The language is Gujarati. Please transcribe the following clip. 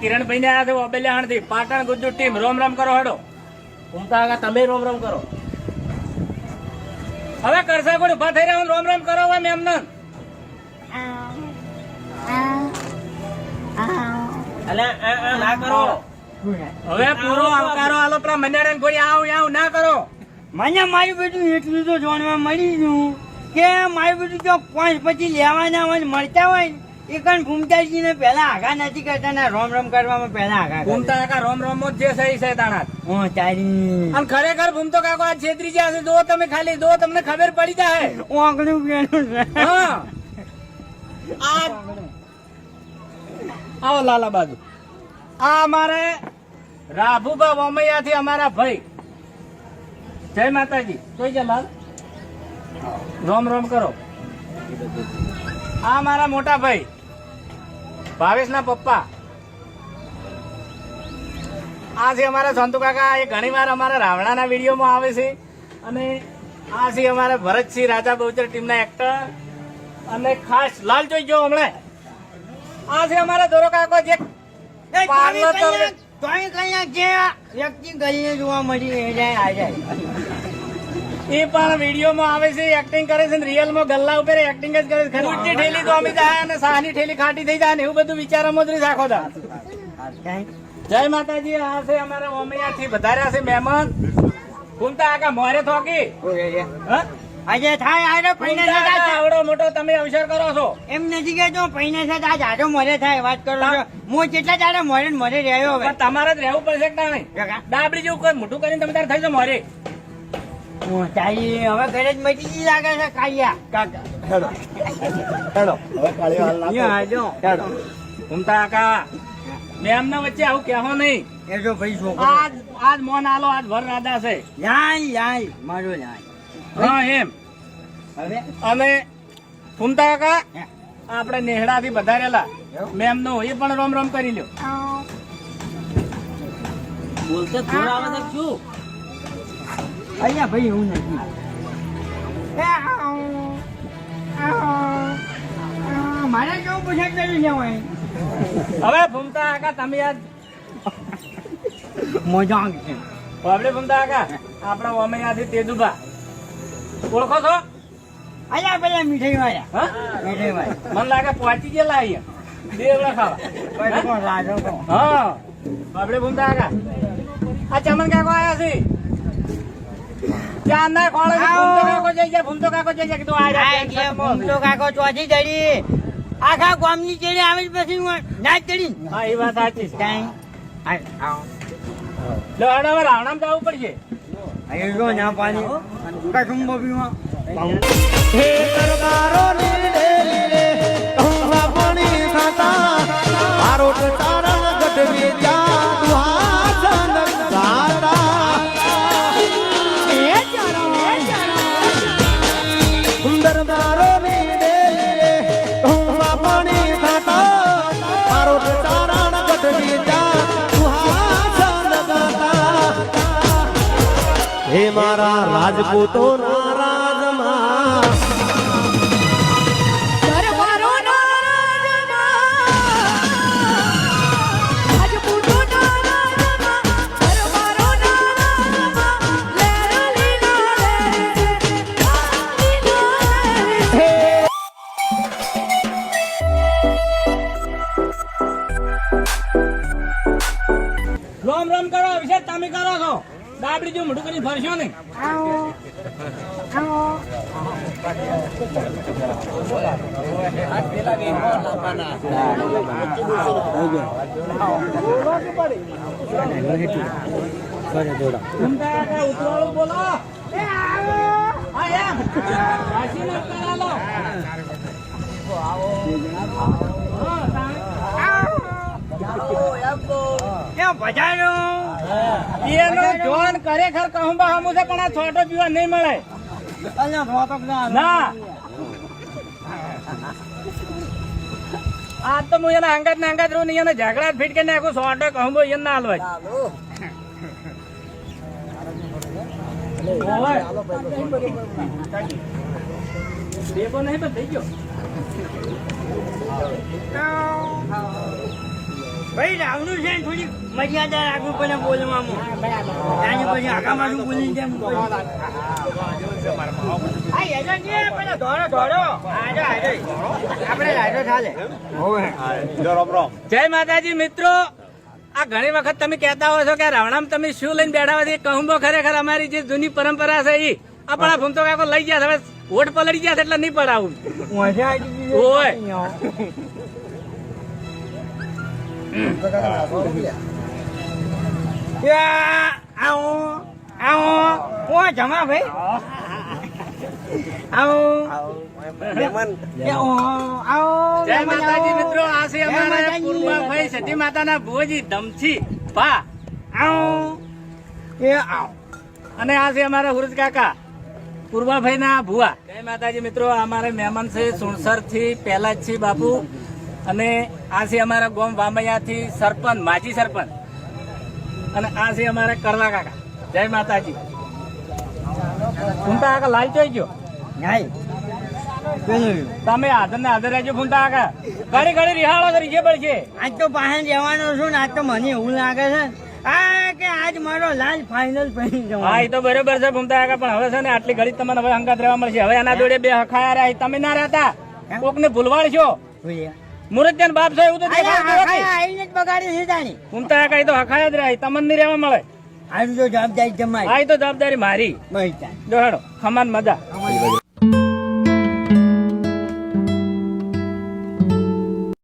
ભાઈ ને આયા છે ઓબેલિયાણથી પાટણ ગુજુ ટીમ રોમ રોમ કરો હેડો. ઘૂમતા આગા તમે રોમ રોમ કરો. હવે કરશે કોઈ ઊભા થઈ રહ્યા રોમ રોમ કરો હવે આ ના કરો. હવે પૂરો આવકારો આલો, પેલા મન્યારાયણ કોઈ આવ ના કરો. મને મારી બેટું એટલું તો જાણવા મળી ગયું. કે મારી બેટું જો પાંચ પછી લેવાના હોય મળતા હોય એ કણ ભૂમતાજી ને પેલા આગા નથી કરતા ને રોમ રોમ કરવામાં પેલા આગા. કાકા રોમ રોમ જ જે સહી છે તાણા હું તારી. અને ખરેખર ભૂમતો કાકો આ છેતરી જ્યાં છે જો તમે ખાલી જો તમને ખબર પડી જાય. ઓગણું છે. હા. આ આવો લાલા બાજુ. આ અમારે રાભુબા વમૈયા થી અમારા ભાઈ. જય માતાજી. જોઈ જા લાલ રોમ રોમ કરો. આ મારા મોટા ભાઈ. ભાવેશ ના પપ્પા. આ છે અમારા સંતુ કાકા એ ઘણી વાર અમારા રાવણાના વિડીયોમાં આવે છે. અને આ છે અમારા ભરતસિંહ રાજા બહુચર ટીમના એક્ટર અને ખાસ લાલ જોઈ ગયો હમણાં. આ છે અમારા દોરો કાકો જે પાર્લર તોય તો- કઈ કઈ જે વ્યક્તિ ગલીએ જોવા મળી એ જાય આ જાય. એ પણ વિડીયોમાં આવે છે એક્ટિંગ કરે છે રિયલમાં ગલ્લા ઉપર એક્ટિંગ જ કરે છે. ઊંચી ઠેલી તો અમે જાય અને સાની ઠેલી ખાટી થઈ જાય ને એવું બધું વિચારોમાં જ રહી આખો દા જય માતાજી આ છે અમારા ઓમૈયા થી વધાર્યા છે મહેમાન. કુંતા આકા મોરે થોકી. આજે થાય પૈને આકા આવડો મોટો તમે અવસર કરો છો. એમ નથી કેતો પૈને સાથે મોરે થાય વાત કરો છો. હું કેટલા જાડે મોરે મોરે રહ્યો હવે. તમારે જ રહેવું પડશે કે ના નહીં ડાબડી જેવું કોઈ મોટું કરીને તમે તારે થઈ જાવ મોરે. તારી હવે ઘરે જ મટી ગઈ લાગે છે કાળિયા. કાકા હેડો. હેડો. હવે કાળી હાલ ના યો આજો હેડો. કુંતા આકા મેમના વચ્ચે આવું કહેવો નહીં. એ જો ભાઈ છોકરો. આજ આજ મોન આલો આજ ભર રાધા છે. લાય લાય મારો લાય હા એમ. હવે? અને ફૂમતા કાકા. આપણે નેહડા થી વધારેલા મેમ નો એ પણ રોમ રોમ કરી લ્યો. બોલતો જોર આવે શું? અહીંયા ભાઈ હું નથી. મારે કેવું પૂછે કરી લેવાય હવે ભૂમતા કાકા તમે યાદ મજા છે. આપણે ભૂમતા કાકા આપણા તે તેજુબા ઓળખો છો? અહીંયા ભાઈ મીઠાઈ વાળા. હા? મીઠાઈ વાળા. મને લાગે પહોંચી ગયેલા અહીંયા. દેવડા ખાવા? હા. આપણે ફૂમતા કાકા. આ ચમન કાકો આવ્યા છે. ચાર ના ખોળે છે. ફૂમતો જઈ જાય ફૂમતો કાકો જઈ જાય કીધું આ આ રહ્યા કે છે. ભૂમતો કાકો ચોથી ચડી આખા આવી પછી ના ચડી એ વાત સાચી રાવણામ જવું પડશે ના હે મારા રાજપૂતો દાબડી જેવું કરીને ફરશો ને? ઉતવાળું બોલો. હા એમ. કાશી એનો જોન ખરેખર કહું બા હમું છે પણ આ છોટો પીવા નહીં મળે. ના આ તો હું એના અંગત ને અંગત રહું એને ઝઘડા ફીટ કરી નાખું છોટો કહું બો એને ના હલવાય. નહીં તો થઈ ગયો. ભાઈ રાવણું છે થોડી મર્યાદા રાખવું પડે બોલવામાં. ત્યાંની પછી આખા મારું બોલી જેમ જય માતાજી મિત્રો. આ ઘણી વખત તમે કહેતા હો છો કે રાવણામાં તમે શું લઈને બેઠા હોય છે? કહુંબો ખરેખર અમારી જે જૂની પરંપરા છે એ આપણા ભૂમતો કાકો લઈ ગયા હવે ઓટ પલળી ગયા છે એટલે નહીં પડાવું. ઓય. યા, આવો આવો. ઓ જમા ભાઈ. આવો. આવો આવો. જય માતાજી મિત્રો આ છે અમારા પૂર્વાભાઈ સતી માતાના ભુવજી ધમથી. ભા આવો. એ આવો. અને આ છે અમારા હુરજ કાકા પૂર્વાભાઈ ના ભુવા. જય માતાજી મિત્રો અમારે મહેમાન છે સુણસરથી પહેલા જ છે બાપુ. અને આ છે અમારા ગોમ વામૈયાથી સરપંચ માજી સરપંચ. અને આ છે અમારા કરવા કાકા. જય માતાજી. ફૂંટા કાકા લાલ ચોઈ ગયો? તમે હાજર ને હાજર રહેજો ફૂંટા કાકા. ઘડી ઘડી રિહાળો કરી જે પડશે. આજ તો બહાર જવાનો છું ને આજ તો મને એવું લાગે છે. કે આજ મારો લાલ ફાઇનલ પહેરી હા એ તો બરોબર છે ફૂમતા કાકા પણ હવે છે ને આટલી ઘડી તમને હવે અંગાત રહેવા મળશે. હવે આના જોડે બે હખાયા રહ્યા તમે ના રહેતા. કોક ને ભૂલવાડ છો મુરજ્જાન બાપ છે એવું તો આઈને જ બગાડી છે તાણી ફૂમતા કાકા કઈ તો હખાય જ રહ્યા તમને નહીં રહેવા મળે. આજુ તો જવાબદારી જમાઈ આ તો જવાબદારી મારી. જો હેડો ખમાન મજા.